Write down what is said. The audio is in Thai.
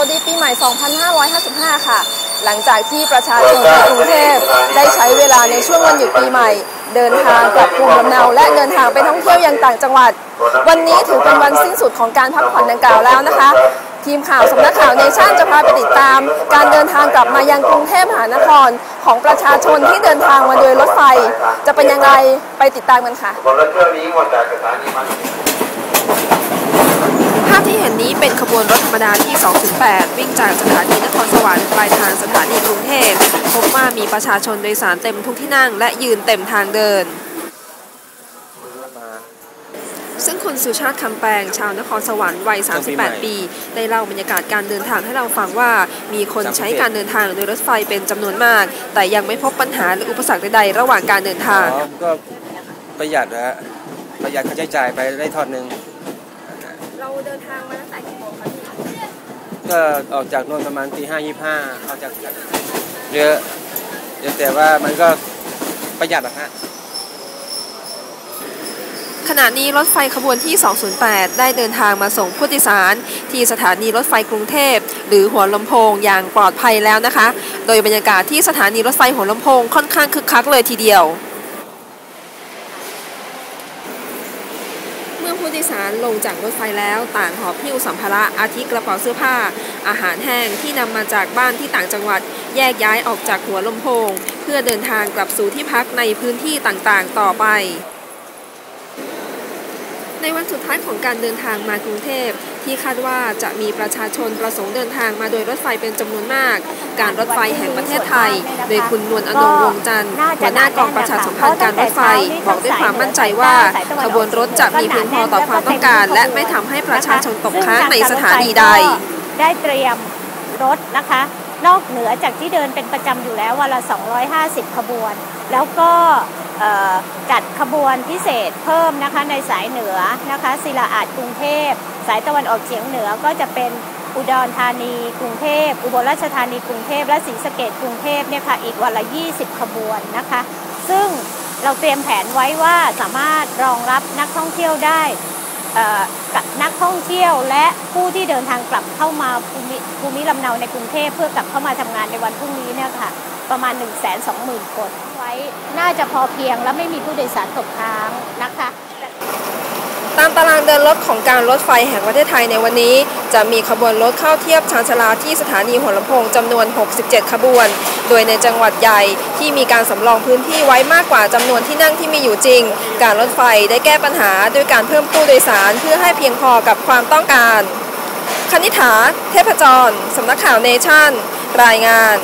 วัสดีปีใหม่ 2555 ค่ะ หลังจากที่ประชาชนในกรุงเทพได้ใช้เวลาในช่วงวันหยุดปีใหม่ เดินทางกลับภูมิลำเนาและเดินทางไปท่องเที่ยวยังต่างจังหวัด วันนี้ถือเป็นวันสิ้นสุดของการพักผ่อนดังกล่าวแล้วนะคะ ทีมข่าวสำนักข่าวเนชั่นจะพาไปติดตาม การเดินทางกลับมายังกรุงเทพมหานครของประชาชนที่เดินทางมาโดยรถไฟ จะเป็นยังไงไปติดตามกันค่ะบ นี้เป็นขบวนรถธรรมดาที่ 208 วิ่งจากสถานีนครสวรรค์ปลายทางสถานีกรุงเทพพบว่ามีประชาชนโดยสารเต็มทุกที่นั่งและยืนเต็มทางเดิน ซึ่งคุณสุชาติคำแปลงชาวนครสวรรค์วัย 38 ปี ได้เล่าบรรยากาศการเดินทางให้เราฟังว่า มีคนใช้การเดินทางโดยรถไฟเป็นจำนวนมาก แต่ยังไม่พบปัญหาหรืออุปสรรคใดๆระหว่างการเดินทางก็ประหยัดนะฮะประหยัดค่าใช้จ่ายไปได้ทอดหนึ่ง เราเดินทางมาตั้งแต่กี่โมงคะก็ออกจากนนท์ประมาณตีห้ายี่ห้าออกจากเยอะเยอะแต่ว่ามันก็ประหยัดนะฮะขณะนี้รถไฟขบวนที่ 208 ได้เดินทางมาส่งผู้โดยสาร ที่สถานีรถไฟกรุงเทพ หรือหัวลำโพงอย่างปลอดภัยแล้วนะคะ โดยบรรยากาศที่สถานีรถไฟหัวลำโพงค่อนข้างคึกคักเลยทีเดียว เมื่ อผู้โดยสารลงจากรถไฟแล้วต่างหอบหิ้วสัมภาระอาทิกระเป๋าเสื้อผ้า อาหารแห้งที่นำมาจากบ้านที่ต่างจังหวัด แยกย้ายออกจากหัวลำโพง เพื่อเดินทางกลับสู่ที่พักในพื้นที่ต่างๆ ต่อไป ในวันสุดท้ายของการเดินทางมากรุงเทพ ที่คาดว่าจะมีประชาชนประสงค์เดินทางมาโดยรถไฟเป็นจำนวนมาก การรถไฟแห่งประเทศไทย โดยคุณนวลอนงวงจันทร์หัวหน้ากองประชาสัมพันธ์การรถไฟ บอกด้วยความมั่นใจว่าขบวนรถจะมีเพียงพอต่อความต้องการ และไม่ทำให้ประชาชนตกค้างในสถานีใด ได้เตรียมรถนะคะ นอกเหนือจากที่เดินเป็นประจำอยู่แล้ววันละ 250 ขบวน แล้วก็ จัดขบวนพิเศษเพิ่มนะคะในสายเหนือนะคะศิลาอาดกรุงเทพ สายตะวันออกเฉียงเหนือก็จะเป็นอุดรธานีกรุงเทพ อุบลราชธานีกรุงเทพและศรีสะเกดกรุงเทพเนี่ยค่ะอีกวันละ 20 ขบวนนะคะ ซึ่งเราเตรียมแผนไว้ว่าสามารถรองรับนักท่องเที่ยวได้ กับนักท่องเที่ยวและผู้ที่เดินทางกลับเข้ามาภูมิภูมิลำเนาในกรุงเทพเพื่อกลับเข้ามาทำงานในวันพรุ่งนี้เนี่ยค่ะ ประมาณ 1 2 0 0 0 0 คน ไว้น่าจะพอเพียงและไม่มีผู้โดยสารตกค้างนะคะ ตามตารางเดินรถของการรถไฟแห่งประเทศไทยในวันนี้ จะมีขบวนรถเข้าเทียบชานชาลาที่สถานีหัวลำโพงจำนวน 67 ขบวน โดยในจังหวัดใหญ่ที่มีการสำรองพื้นที่ไว้มากกว่าจำนวนที่นั่งที่มีอยู่จริง การรถไฟได้แก้ปัญหาด้วยการเพิ่มผู้โดยสารเพื่อให้เพียงพอกับความต้องการคณิษฐาเทพจร สำนักข่าวเนชั่น รายงาน